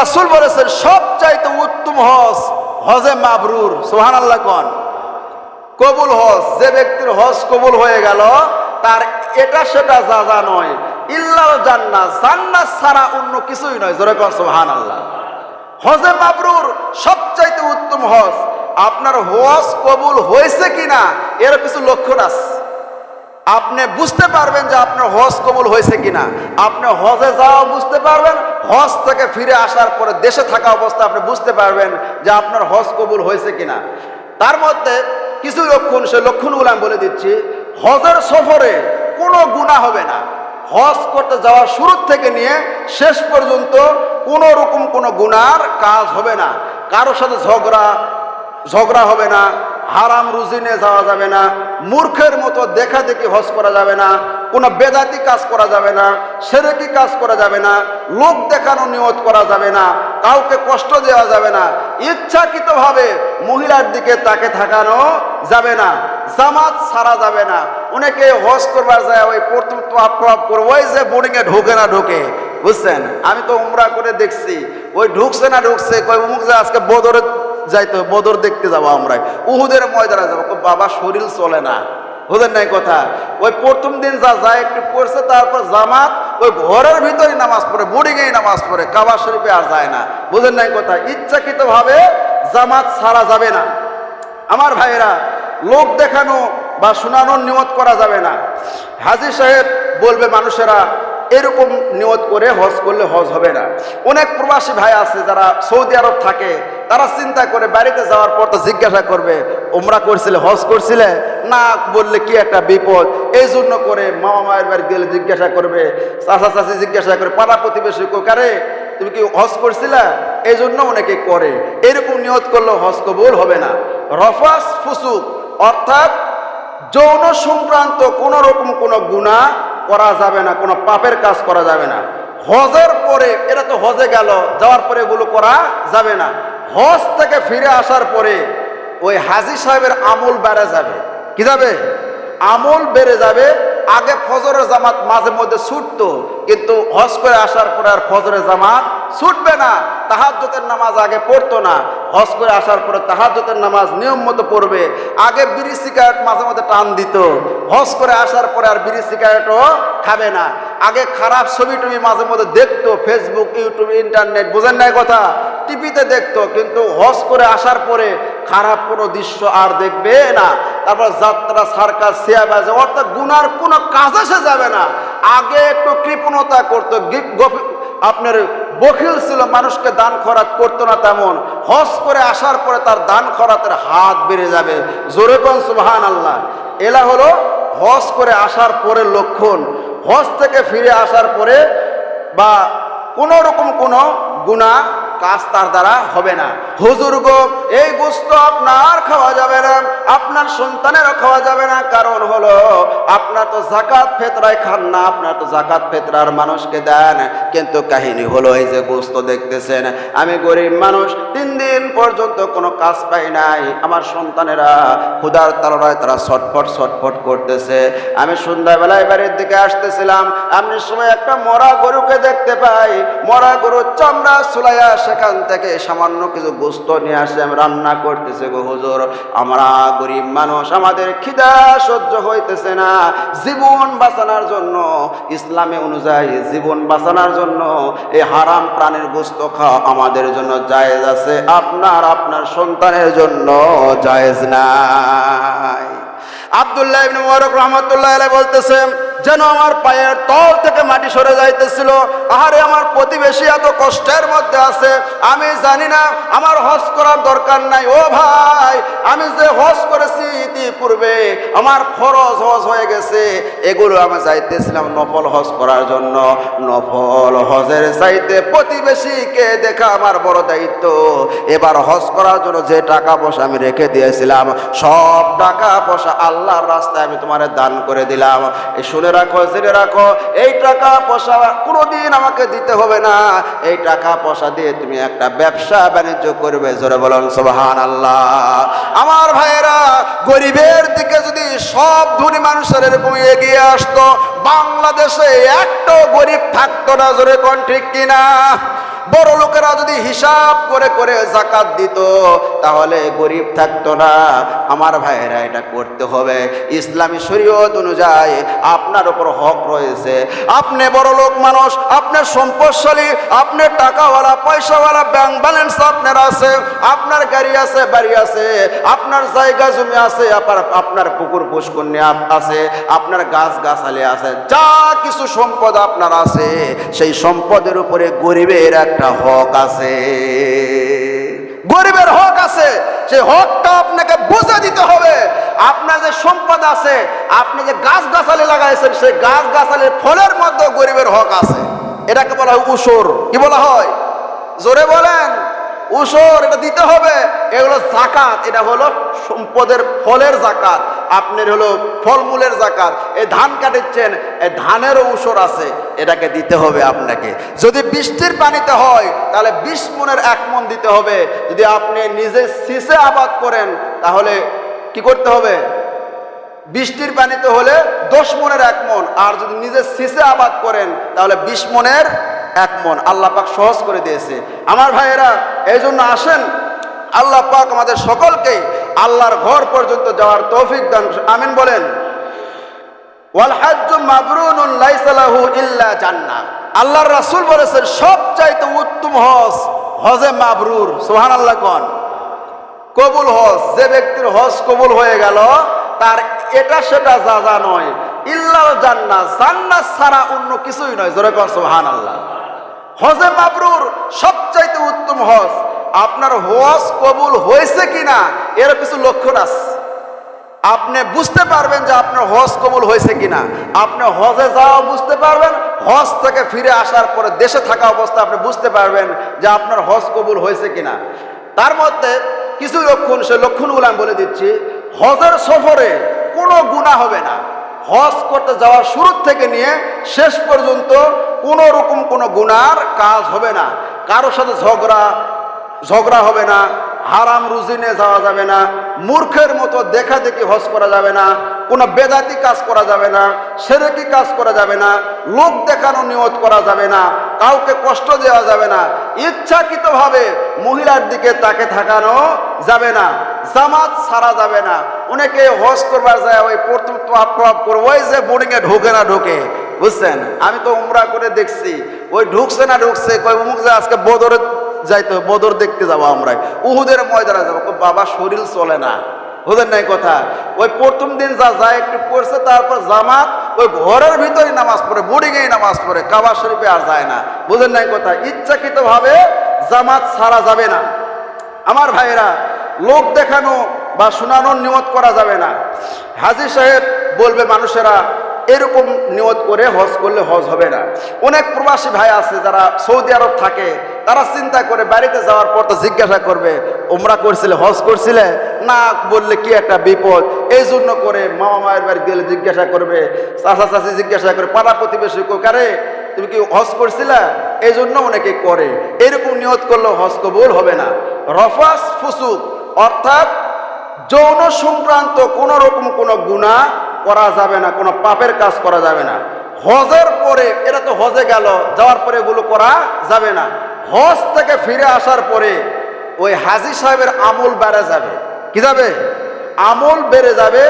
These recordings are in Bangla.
রাসূল বলেছেন, সবচাইতে উত্তম হজ হজে মাবরুর সোহান আল্লাহ কন? কবুল হজ। যে ব্যক্তির হজ কবুল হয়ে গেল, তার এটা সেটা যা যা নয়। ইল্লাল জান্নাত জান্নাত ছাড়া অন্য কিছুই নয়। জোরে কন সুবহান আল্লাহ হজে মাবরুর সবচাইতে উত্তম হজ। আপনার হজ কবুল হয়েছে কিনা, এর কিছু লক্ষণ আছে। আপনি বুঝতে পারবেন যে আপনার হজ কবুল হয়েছে কিনা। আপনি হজে যাওয়া বুঝতে পারবেন হজ থেকে ফিরে আসার পরে দেশে থাকা অবস্থা আপনি বুঝতে পারবেন যে আপনার হজ কবুল হয়েছে কিনা। তার মধ্যে কিছু লক্ষণ সে লক্ষণগুলো আমি বলে দিচ্ছি। হজের সফরে কোনো গুণা হবে না। হজ করতে যাওয়ার শুরু থেকে নিয়ে শেষ পর্যন্ত কোনো রকম কোনো গুনার কাজ হবে না। কারোর সাথে ঝগড়া ঝগড়া হবে না। হারাম রুজি নিয়ে যাওয়া যাবে না। মূর্খের মতো দেখা দেখি হজ করা যাবে না। কোনো বেদাতি কাজ করা যাবে না, সেরেকি কাজ করা যাবে না, লোক দেখানো নিয়ত করা যাবে না, কাউকে কষ্ট দেওয়া যাবে না, ইচ্ছাকৃতভাবে মহিলার দিকে তাকে থাকানো যাবে না, জামাত ছাড়া যাবে না। অনেকে হজ করবার যায়, ওই প্রথম তোয়াপ করব ওই যে বোর্ডিংয়ে ঢোকে না ঢোকে, বুঝছেন? আমি তো উমরা করে দেখছি, ওই ঢুকছে না ঢুকছে কই অমুক যে আজকে বদরে যাইতে বদর দেখতে যাব আমরা উহুদের ময়দানে যাব। বাবা, শরীর চলে না। বুঝেন নাই কথা? ওই প্রথম দিন যা যায় একটু পড়ছে, তারপর জামাত, ওই ঘরের ভিতরে নামাজ পড়ে বোর্ডিংয়েই নামাজ পড়ে, কাবা শরীফে আর যায় না। বুঝেন নাই কথা? ইচ্ছাকৃতভাবে জামাত ছাড়া যাবে না। আমার ভাইয়েরা, লোক দেখানো বা শোনানোর নিয়ত করা যাবে না। হাজি সাহেব বলবে, মানুষেরা এরকম নিয়ত করে হজ করলে হজ হবে না। অনেক প্রবাসী ভাই আছে যারা সৌদি আরব থাকে, তারা চিন্তা করে বাড়িতে যাওয়ার পর তো জিজ্ঞাসা করবে ওমরা করছিলে, হজ করছিলে? না বললে কি একটা বিপদ? এই জন্য করে মামা মায়ের বাড়ি গেলে জিজ্ঞাসা করবে, চাচা চাচি জিজ্ঞাসা করে, পাড়া প্রতিবেশী কারে তুমি কি হজ করছিলা? এই জন্য অনেকে করে। এরকম নিয়ত করলেও হজ কবুল হবে না। রফাস ফুসুক, অর্থাৎ যৌন সংক্রান্ত কোন রকম কোনো গুণা করা যাবে না, কোনো পাপের কাজ করা যাবে না। হজের পরে, এটা তো হজে গেল, যাওয়ার পরে এগুলো করা যাবে না। হজ থেকে ফিরে আসার পরে ওই হাজি সাহেবের আমল বেড়ে যাবে। কি যাবে? আমল বেড়ে যাবে। আগে ফজরের জামাত মাঝে মধ্যে ছুটতো, কিন্তু হজ করে আসার পরে আর ফজরের জামাত ছুটবে না তাহাজ্জতের নামাজ আগে পড়তো না। হজ করে আসার পরে তাহাজ্জতের নামাজ নিয়ম মতো পড়বে, আগে বিড়ি, সিগারেট মাঝে মধ্যে টান দিত। হজ করে আসার পরে আর বিড়ি, সিগারেটও খাবে না। আগে খারাপ ছবি টবি মাঝে মধ্যে দেখতো ফেসবুক ইউটিউব ইন্টারনেট বোঝেন নাই কথা? টিভিতে দেখতো, কিন্তু হজ করে আসার পরে খারাপ কোনো দৃশ্য আর দেখবে না। তারপর যাত্রা, সার্কাস সিয়াবাজে অর্থাৎ গুনার কোনো কাজে সে যাবে না। আগে একটু কৃপণতা করতো আপনার বখিল ছিল মানুষকে দান খরাত করতো না তেমন। হজ করে আসার পরে তার দান খরাতের হাত বেড়ে যাবে। জোরে কন সুবহান আল্লাহ এলা হলো হস করে আসার পরে লক্ষণ। হস থেকে ফিরে আসার পরে বা কোনো রকম কোনো গুণা কাজ তার দ্বারা হবে না। হুজুর গো, এই গোস্ত আপনার খাওয়া যাবে না, আপনার সন্তানেরও খাওয়া যাবে না। কারণ হলো, আপনার তো জাকাত ফেতরায় খান না, আপনার তো জাকাত ফেতরার মানুষকে দেন। কিন্তু কাহিনী হলো, এই যে গোস্ত দেখতেছেন, আমি গরিব মানুষ, তিন দিন পর্যন্ত কোনো কাজ পাই নাই। আমার সন্তানেরা ক্ষুধার তালনায় তারা ছটফট ছটফট করতেছে। আমি সন্ধ্যাবেলায় বাড়ির দিকে আসতেছিলাম এমনি সময় একটা মরা গরুকে দেখতে পাই। মরা গরুর চামড়া সুলাইয়া সেখান থেকে সামান্য কিছু গোস্ত নিয়ে আসে, আমি রান্না করতেছে গো হুজুর। আমরা গরিব মানুষ, আমাদের খিদা সহ্য হইতেছে না। জীবন বাঁচানোর জন্য, ইসলামে অনুযায়ী জীবন বাঁচানোর জন্য এই হারাম প্রাণের গোস্ত খাওয়া আমাদের জন্য জায়েজ আছে। আপনার আপনার সন্তানের জন্য জায়েজ নাই। আব্দুল্লাহ ইবনে মুবারক রাহমাতুল্লাহ আলাইহি বলতেছে যেন আমার পায়ের তল থেকে মাটি সরে যাইতেছিল। আহারে, আমার প্রতিবেশী এত কষ্টের মধ্যে আছে, আমি জানি না, আমার হজ করার দরকার নাই। ও ভাই, আমি যে হজ করেছি ইতিপূর্বে, আমার ফরজ হজ হয়ে গেছে। এগুলো আমি চাইতেছিলাম নফল হজ করার জন্য। নফল হজের চাইতে প্রতিবেশীকে দেখা আমার বড় দায়িত্ব। এবার হজ করার জন্য যে টাকা পয়সা আমি রেখে দিয়েছিলাম, সব টাকা পয়সা আল্লাহর রাস্তায় আমি তোমার দান করে দিলাম। এই শুনে রাখো, জেনে রাখো, এই টাকা পয়সা কোনোদিন আমাকে দিতে হবে না। এই টাকা পয়সা দিয়ে তুমি একটা ব্যবসা বাণিজ্য করবে, জোরে বলুন সোহান আল্লাহ আমার ভাইয়েরা, গরিবের দিকে যদি সব ধনী মানুষের এরকম এগিয়ে আসতো, বাংলাদেশে একটা গরিব থাকতো না, জোরে কোন ঠিক কিনা? বড় লোকেরা যদি হিসাব করে করে জাকাত দিত, তাহলে গরিব থাকতো না। আমার ভাইয়েরা এটা করতে হবে। ইসলামী শরীয়ত অনুযায়ী আপনার উপর হক রয়েছে। আপনি বড় লোক মানুষ আপনার সম্পদশালী আপনার টাকাওয়ালা, পয়সাওয়ালা ব্যাংক ব্যালেন্স আপনার আছে, আপনার গাড়ি আছে, বাড়ি আছে, আপনার জায়গা, জমি আছে আপনার আপনার পুকুর, পুষ্করণী আছে, আপনার গাছ গাছালি আছে, যা কিছু সম্পদ আপনার আছে, সেই সম্পদের উপরে গরিবের একটা হক আছে। গরিবের হক আছে সেই হকটা আপনাকে বুঝে দিতে হবে। আপনার যে সম্পদ আছে, আপনি যে গাছ গাছালি লাগাইছেন, সেই গাছ গাছালির ফলের মধ্যে গরিবের হক আছে। এটাকে বলা হয় উসর। কি বলা হয়? জোরে বলেন। উসর এটা দিতে হবে। এগুলো জাকাত, এটা হলো সম্পদের ফলের জাকাত, আপনার হলো ফলমূলের জাকাত। এই ধান কাটিচ্ছেন এই ধানেরও উসর আছে, এটাকে দিতে হবে আপনাকে। যদি বৃষ্টির পানিতে হয়, তাহলে বিশ মনের এক মন দিতে হবে। যদি আপনি নিজে সিসে আবাদ করেন, তাহলে কি করতে হবে? বৃষ্টির পানিতে হলে দশ মনের এক মন, আর যদি নিজে সিসে আবাদ করেন, তাহলে বিশ মনের এক মন। আল্লাহ পাক সহজ করে দিয়েছে। আমার ভাইয়েরা এই জন্য আসেন। আল্লাহ পাক আমাদের সকলকে আল্লাহর ঘর পর্যন্ত যাওয়ার তৌফিক দান আমিন বলেন। আল্লাহর রাসূল বলেছেন, সবচাইতে উত্তম হজ হজে মাবরুর। সুবহানাল্লাহ কোন? কবুল হজ। যে ব্যক্তির হজ কবুল হয়ে গেল, তার এটা সেটা যা যা নয়। ইল্লাল জান্নাত জান্নাত ছাড়া অন্য কিছুই নয়। জোরে কর সুবহানাল্লাহ। হজে মাবরুর সবচাইতে উত্তম হজ, আপনার হজ কবুল হয়েছে কিনা, এর কিছু লক্ষণ আছে। আপনি বুঝতে পারবেন যে আপনার হজ কবুল হয়েছে কিনা। আপনি হজে যাওয়া বুঝতে পারবেন, হজ থেকে ফিরে আসার পরে দেশে থাকা অবস্থা আপনি বুঝতে পারবেন যে আপনার হজ কবুল হয়েছে কিনা। তার মধ্যে কিছু লক্ষণ সে লক্ষণগুলো আমি বলে দিচ্ছি। হজের সফরে কোনো গুণা হবে না। হজ করতে যাওয়ার শুরু থেকে নিয়ে শেষ পর্যন্ত কোনো রকম কোনো গুনার কাজ হবে না। কারোর সাথে ঝগড়া ঝগড়া হবে না, হারাম রুজিনে যাওয়া যাবে না, মূর্খের মতো দেখা দেখি হজ করা যাবে না, কোনো বেদাতি কাজ করা যাবে না, সেরেকি কাজ করা যাবে না, লোক দেখানো নিয়ত করা যাবে না, কাউকে কষ্ট দেওয়া যাবে না, ইচ্ছাকৃতভাবে মহিলার দিকে তাকে থাকানো যাবে না, জামাত ছাড়া যাবে না। অনেকে হজ করবার যায়, ওই প্রথম তো আপ করব, ওই যে বোর্ডিংয়ে ঢোকে না ঢোকে। বুঝছেন? আমি তো উমরা করে দেখছি। ওই ঢুকছে না ঢুকছে কই অমুক যে আজকে বদরে যাইতে হবে, বদর দেখতে যাব আমরা উহুদের ময়দানে যাব। বাবা শরীর চলে না। বুঝেন নাই কথা? ওই প্রথম দিন যা যায় একটু পড়ছে তারপর জামাত ওই ঘরের ভিতরে নামাজ পড়ে বোর্ডিংয়েই নামাজ পড়ে কাবা শরীফে আর যায় না। বুঝেন নাই কথা? ইচ্ছাকৃতভাবে জামাত ছাড়া যাবে না। আমার ভাইয়েরা লোক দেখানো বা শোনানোর নিয়ত করা যাবে না। হাজি সাহেব বলবে মানুষেরা এরকম নিয়ত করে হজ করলে হজ হবে না। অনেক প্রবাসী ভাই আছে যারা সৌদি আরব থাকে, তারা চিন্তা করে বাড়িতে যাওয়ার পর তো জিজ্ঞাসা করবে ওমরা করছিলে, হজ করছিলে? না বললে কি একটা বিপদ। এই জন্য করে মামা মায়ের বাড়ি গেলে জিজ্ঞাসা করবে, চাচা চাচি জিজ্ঞাসা করে, পাড়া প্রতিবেশী কারে, তুমি কি হজ করছিলে? এই জন্য অনেকে করে। এরকম নিয়ত করলেও হজ কবুল হবে না। রফাস ফুসুক অর্থাৎ যৌন সংক্রান্ত কোন রকম কোনো গুণা করা যাবে না, কোনো পাপের কাজ করা যাবে না। হজের পরে এটা তো হজে গেল, যাওয়ার পরে এগুলো করা যাবে না। হজ থেকে ফিরে আসার পরে ওই হাজি সাহেবের আমল বেড়ে যাবে। কি যাবে? আমল বেড়ে যাবে,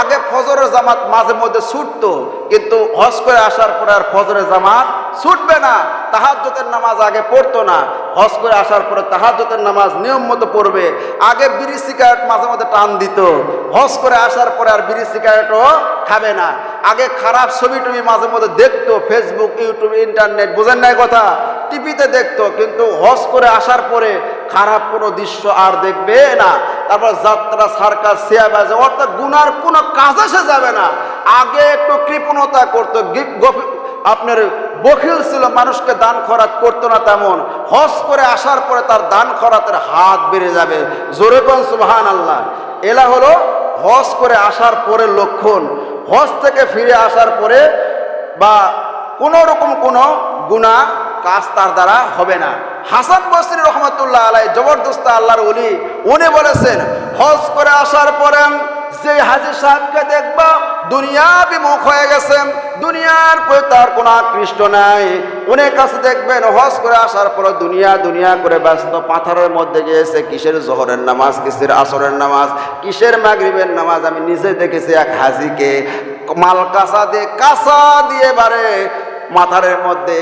আগে ফজরের জামাত মাঝে মধ্যে ছুটতো, কিন্তু হজ করে আসার পরে আর ফজরের জামাত ছুটবে না তাহাজ্জতের নামাজ আগে পড়তো না। হজ করে আসার পরে তাহাজ্জতের নামাজ নিয়ম মতো পড়বে, আগে বিড়ি সিগারেট মাঝে মধ্যে টান দিত। হজ করে আসার পরে আর বিড়ি সিগারেটও খাবে না। আগে খারাপ ছবি টবি মাঝে মধ্যে দেখতো ফেসবুক ইউটিউব ইন্টারনেট বোঝেন নাই কথা? টিভিতে দেখতো, কিন্তু হজ করে আসার পরে খারাপ কোনো দৃশ্য আর দেখবে না। তারপর যাত্রা, সার্কাস সিয়াবাজে অর্থাৎ গুনার কোনো কাজে সে যাবে না। আগে একটু কৃপণতা করতো আপনার বখিল ছিল, মানুষকে দান খরাত করতো না তেমন। হজ করে আসার পরে তার দান খরাতের হাত বেড়ে যাবে। জোরে কোন সুবহান আল্লাহ এলা হলো হজ করে আসার পরে লক্ষণ। হজ থেকে ফিরে আসার পরে বা কোনো রকম কোনো গুণা কাজ তার দ্বারা হবে না। হাসান বসরি রহমতুল্লাহ আলাই জবরদস্ত আল্লাহর উলি উনি বলেছেন, হজ করে আসার পরে যে হাজি সাহেবকে দেখবা দুনিয়া বিমুখ হয়ে গেছেন, দুনিয়ার প্রতি তার কোনো আকৃষ্ট নাই। উনি কাছে দেখবেন, হজ করে আসার পর দুনিয়া দুনিয়া করে ব্যস্ত, পাথরের মধ্যে গিয়েছে, কিসের জহরের নামাজ, কিসের আসরের নামাজ, কিসের মাগরিবের নামাজ, আমি নিজে দেখেছি এক হাজিকে, মাল কাঁচা দিয়ে কাঁচা দিয়ে বারে মাথারের মধ্যে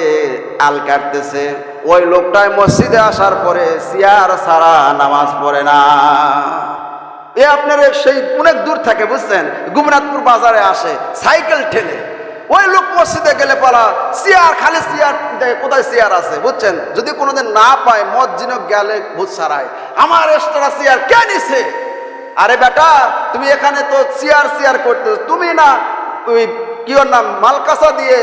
আল কাটতেছে। ওই লোকটাই মসজিদে আসার পরে সিয়ার সারা নামাজ পড়ে না। এ আপনার সেই অনেক দূর থাকে বুঝছেন গুমনাথপুর বাজারে আসে, সাইকেল ঠেলে। ওই লোক মসজিদে গেলে পালা, চেয়ার, খালি চেয়ার কোথায় চেয়ার আছে, বুঝছেন? যদি কোনোদিন না পায়, মসজিদ গেলে ভূত সারায়। আমার এক্সট্রা চেয়ার কে নিছে? আরে বেটা, তুমি এখানে তো চেয়ার চেয়ার করতে তুমি না তুমি কি ওর নাম, মালকাসা দিয়ে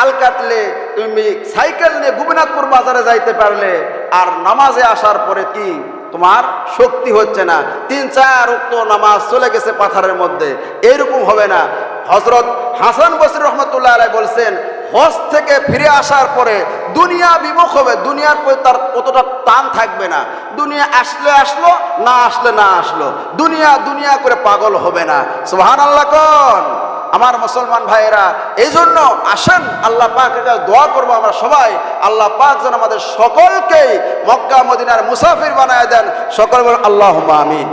আল কাটলে, তুমি সাইকেল নিয়ে গোপীনাথপুর বাজারে যাইতে পারলে, আর নামাজে আসার পরে কি তোমার শক্তি হচ্ছে না। তিন, চার উক্ত নামাজ চলে গেছে পাথারের মধ্যে। এরকম হবে না। হজরত হাসান বসির রহমতুল্লাহ আলাই বলছেন, হজ থেকে ফিরে আসার পরে দুনিয়া বিমুখ হবে। দুনিয়ার প্রতি তার অতটা টান থাকবে না। দুনিয়া আসলে আসলো, না আসলে না আসলো। দুনিয়া দুনিয়া করে পাগল হবে না। সোহান আল্লাহ কন? আমার মুসলমান ভাইয়েরা এই জন্য আসেন, আল্লাহ পাকের কাছে দোয়া করব আমরা সবাই। আল্লাহ পাক যেন আমাদের সকলকেই মক্কা, মদিনার মুসাফির বানায় দেন। সকল আল্লাহ আমিন।